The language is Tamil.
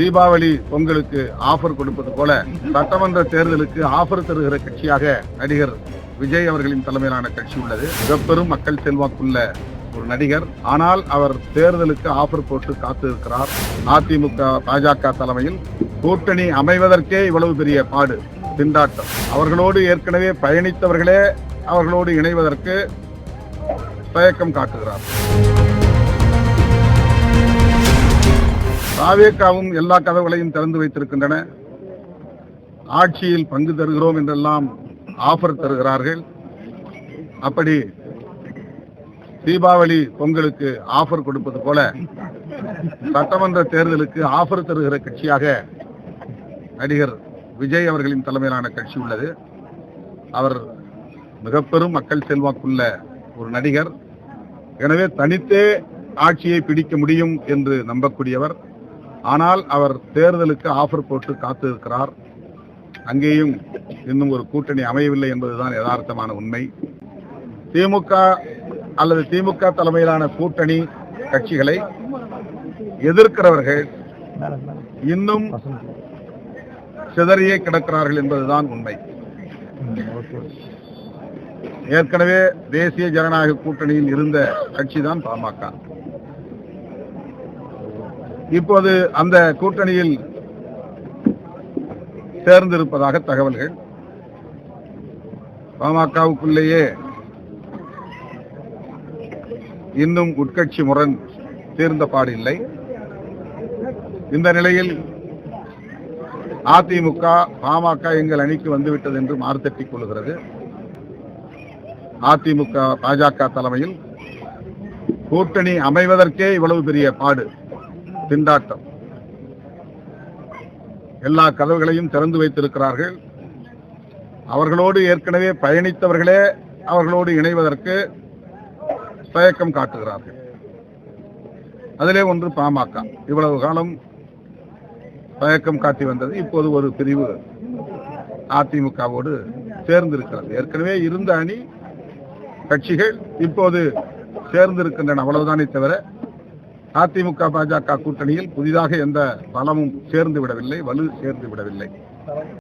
தீபாவளி பொங்கலுக்கு ஆஃபர் கொடுப்பது போல சட்டமன்ற தேர்தலுக்கு ஆஃபர் தருகிற கட்சியாக நடிகர் விஜய் அவர்களின் தலைமையிலான கட்சி உள்ளது. மிகப்பெரும் மக்கள் செல்வாக்குள்ள ஒரு நடிகர். ஆனால் அவர் தேர்தலுக்கு ஆஃபர் போட்டு காத்திருக்கிறார். அதிமுக பாஜக தலைமையில் கூட்டணி அமைவதற்கே இவ்வளவு பெரிய பாடு திண்டாட்டம். அவர்களோடு ஏற்கனவே பயணித்தவர்களே அவர்களோடு இணைவதற்கு தயக்கம் காட்டுகிறார். தாவேக்காவும் எல்லா கதவுகளையும் திறந்து வைத்திருக்கின்றன. ஆட்சியில் பங்கு தருகிறோம் என்றெல்லாம் ஆஃபர் தருகிறார்கள். அப்படி தீபாவளி பொங்கலுக்கு ஆஃபர் கொடுப்பது போல சட்டமன்ற தேர்தலுக்கு ஆஃபர் தருகிற கட்சியாக நடிகர் விஜய் அவர்களின் தலைமையிலான கட்சி உள்ளது. அவர் மிகப்பெரும் மக்கள் செல்வாக்குள்ள ஒரு நடிகர். எனவே தனித்தே ஆட்சியை பிடிக்க முடியும் என்று நம்பக்கூடியவர். ஆனால் அவர் தேர்தலுக்கு ஆஃபர் போட்டு காத்திருக்கிறார். அங்கேயும் இன்னும் ஒரு கூட்டணி அமையவில்லை என்பதுதான் யதார்த்தமான உண்மை. திமுக அல்லது திமுக தலைமையிலான கூட்டணி கட்சிகளை எதிர்க்கிறவர்கள் இன்னும் சிதறியே கிடக்கிறார்கள் என்பதுதான் உண்மை. ஏற்கனவே தேசிய ஜனநாயக கூட்டணியில் இருந்த கட்சிதான் பாமக. இப்போது அந்த கூட்டணியில் சேர்ந்திருப்பதாக தகவல்கள். பாமகவுக்குள்ளேயே இன்னும் உட்கட்சி முரண் தீர்ந்த பாடில்லை. இந்த நிலையில் அதிமுக பாமக எங்கள் அணிக்கு வந்துவிட்டது என்று மாறுத்தட்டிக் கொள்கிறது. அதிமுக பாஜக தலைமையில் கூட்டணி அமைவதற்கே இவ்வளவு பெரிய பாடு. திண்டாட்டம். எல்லா கதவுகளையும் திறந்து வைத்திருக்கிறார்கள். அவர்களோடு ஏற்கனவே பயணித்தவர்களே அவர்களோடு இணைவதற்கு தயக்கம் காட்டுகிறார்கள். அதிலே ஒன்று பாமக. இவ்வளவு காலம் தயக்கம் காட்டி வந்தது. இப்போது ஒரு பிரிவு அதிமுகவோடு சேர்ந்திருக்கிறது. ஏற்கனவே இருந்த அணி கட்சிகள் இப்போது சேர்ந்திருக்கின்றன. அவ்வளவுதானே தவிர அதிமுக பாஜக கூட்டணியில் புதிதாக எந்த பலமும் சேர்ந்து விடவில்லை வலு சேர்ந்து விடவில்லை.